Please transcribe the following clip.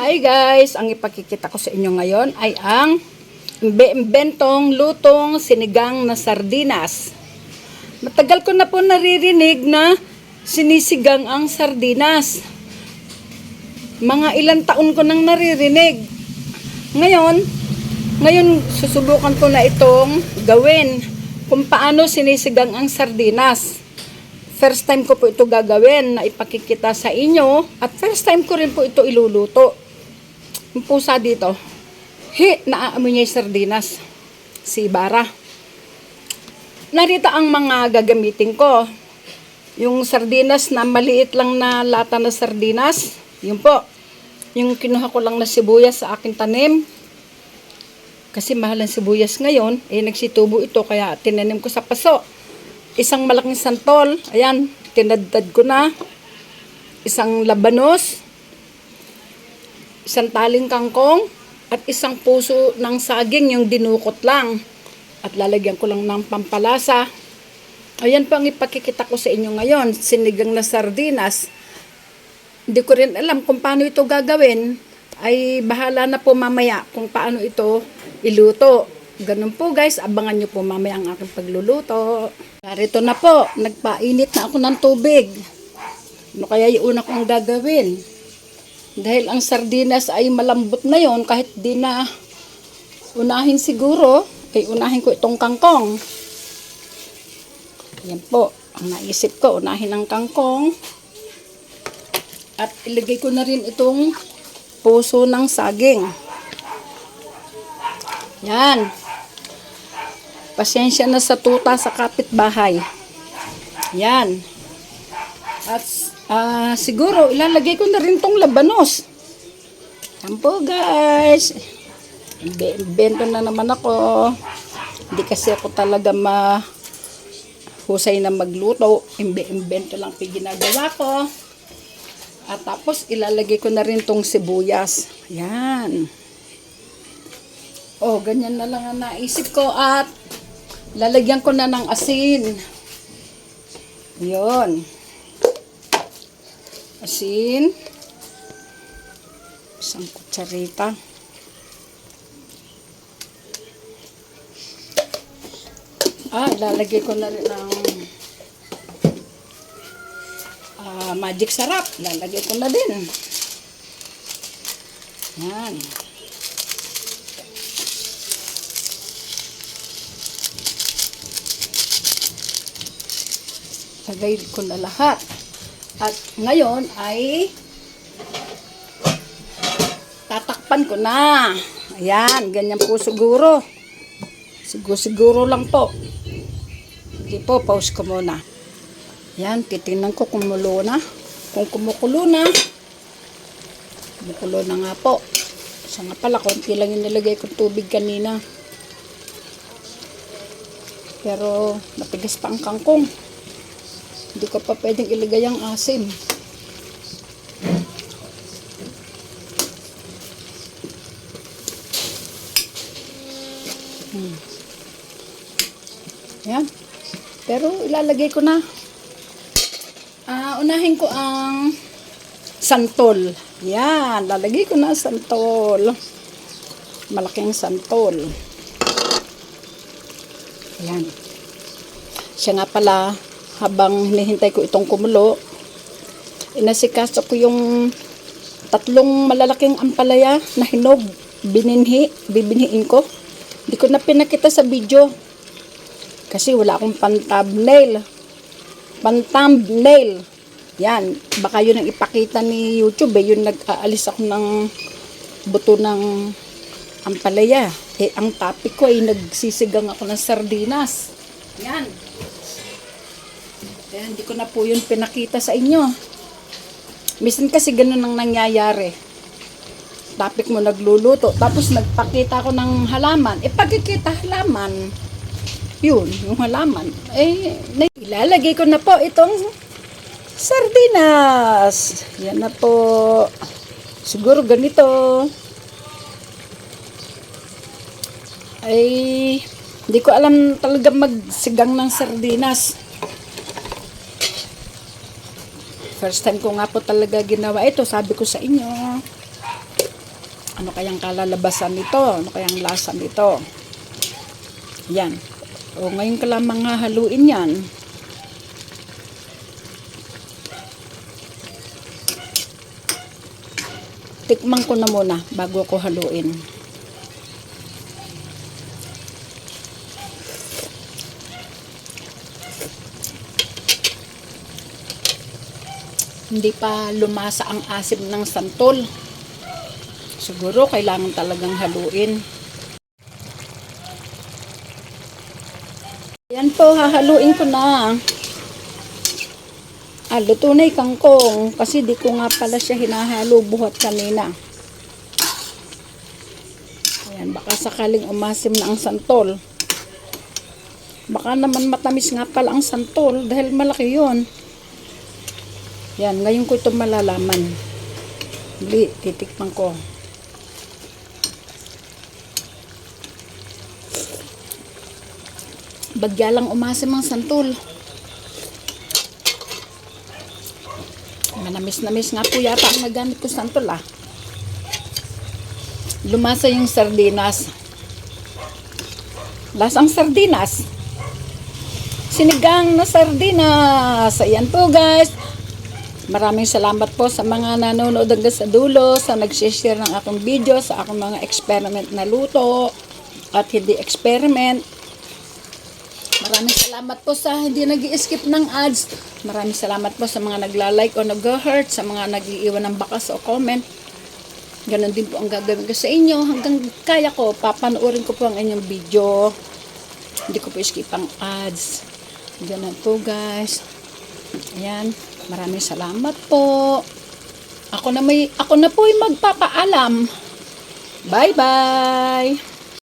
Hi guys, ang ipakikita ko sa inyo ngayon ay ang bentong lutong sinigang na sardinas. Matagal ko na po naririnig na sinisigang ang sardinas. Mga ilang taon ko nang naririnig. Ngayon, ngayon susubukan ko na itong gawin kung paano sinisigang ang sardinas. First time ko po ito gagawin na ipakikita sa inyo at first time ko rin po ito iluluto. Yung pusa dito, hi, naaamoy niya yung sardinas. Si Ibarra. Narito ang mga gagamitin ko. Yung sardinas na maliit lang na lata na sardinas, yun po. Yung kinuha ko lang na sibuyas sa aking tanim. Kasi mahal ang sibuyas ngayon, eh nagsitubo ito kaya tinanim ko sa paso. Isang malaking santol, ayan, tinadtad ko na. Isang labanos, isang taling kangkong, at isang puso ng saging yung dinukot lang. At lalagyan ko lang ng pampalasa. Ayan po ang ipakikita ko sa inyo ngayon, sinigang na sardinas. Hindi ko rin alam kung paano ito gagawin. Ay bahala na po mamaya kung paano ito iluto. Ganun po guys, abangan nyo po mamaya ang aking pagluluto. Narito na po, nagpainit na ako ng tubig. Ano kaya yung una kong gagawin? Dahil ang sardinas ay malambot na yon kahit di na unahin siguro, ay unahin ko itong kangkong. Yan po, ang naisip ko, unahin ang kangkong. At ilagay ko na rin itong puso ng saging. Yan. Pasensya na sa tuta sa kapitbahay. Yan. At ah, siguro ilalagay ko na rin tong labanos. Yan guys. Be- Bento na naman ako. Hindi kasi ako talaga ma husay na magluto. Imbe-imbento lang po ginagawa ko. At tapos ilalagay ko na rin tong sibuyas. Yan. Oh, ganyan na lang ang naisip ko at lalagyan ko na ng asin. Yon. Asin. Isang kutsarita. Ah, lalagay ko na rin ng ah, magic sarap. Lalagay ko na din. Yan. Lagay ko na lahat. At ngayon ay tatakpan ko na. Ayan, ganyan po siguro. Siguro, siguro lang po. Sige po, pause ko muna. Yan, titingnan ko kung mulo na. Kung kumukulo na, kumukulo na nga po. Isa nga pala, konti lang yung nilagay kong tubig kanina. Pero, matigas pa ang kangkong. Hindi ko pa pwedeng ilagay ang asim. Hmm. Yan. Pero ilalagay ko na. Ah, unahin ko ang santol. Yan, lalagay ko na santol. Malaking santol. Yan. Siya nga pala, habang hinihintay ko itong kumulo, inasikaso ko yung tatlong malalaking ampalaya na hinog, bininhi, bibinhiin ko. Hindi ko na pinakita sa video. Kasi wala akong pan-thumbnail. Pan-thumbnail. Yan. Baka yun ang ipakita ni YouTube eh. Yung nag-aalis ako ng buto ng ampalaya. Eh, ang topic ko ay nagsisigang ako ng sardinas. Yan. Kaya hindi ko na po yun pinakita sa inyo. Minsan kasi ganun ang nangyayari. Topic mo nagluluto. Tapos nagpakita ko ng halaman. Eh, pagkikita halaman, yun, yung halaman. Eh, ilalagay ko na po itong sardinas. Yan na po. Siguro ganito. Ay, hindi ko alam talaga magsigang ng sardinas. First time ko nga po talaga ginawa ito. Sabi ko sa inyo. Ano kayang kalalabasan nito? Ano kayang lasa nito? Yan. O ngayon ka lamang hahaluin yan. Tikman ko na muna bago ko haluin. Hindi pa lumasa ang asim ng santol. Siguro kailangan talagang haluin. Yan po, hahaluin ko na. Ah, luto na kangkong. Kasi di ko nga pala siya hinahalo buhat kanina. Ayan, baka sakaling umasim na ang santol. Baka naman matamis nga pala ang santol dahil malaki yon. Yan, ngayon ko ito malalaman. Hindi, titikman ko. Bagya lang umasim ang santol. Manamis-namis nga po yata ang nagamit ko santol ah. Lumasa yung sardinas. Lasang sardinas. Sinigang na sardinas. Ayan po guys. Maraming salamat po sa mga nanonood hanggang sa dulo, sa nag-share ng akong video, sa akong mga experiment na luto, at hindi experiment. Maraming salamat po sa hindi nag skip ng ads. Maraming salamat po sa mga nagla-like o nag-heart, sa mga nag-iiwan ng bakas o comment. Ganon din po ang gagawin ko sa inyo. Hanggang kaya ko, papanoorin ko po ang inyong video. Hindi ko po skip ang ads. Ganon po guys. Ayan. Maraming salamat po. Ako na may ako na po ay magpapaalam. Bye-bye.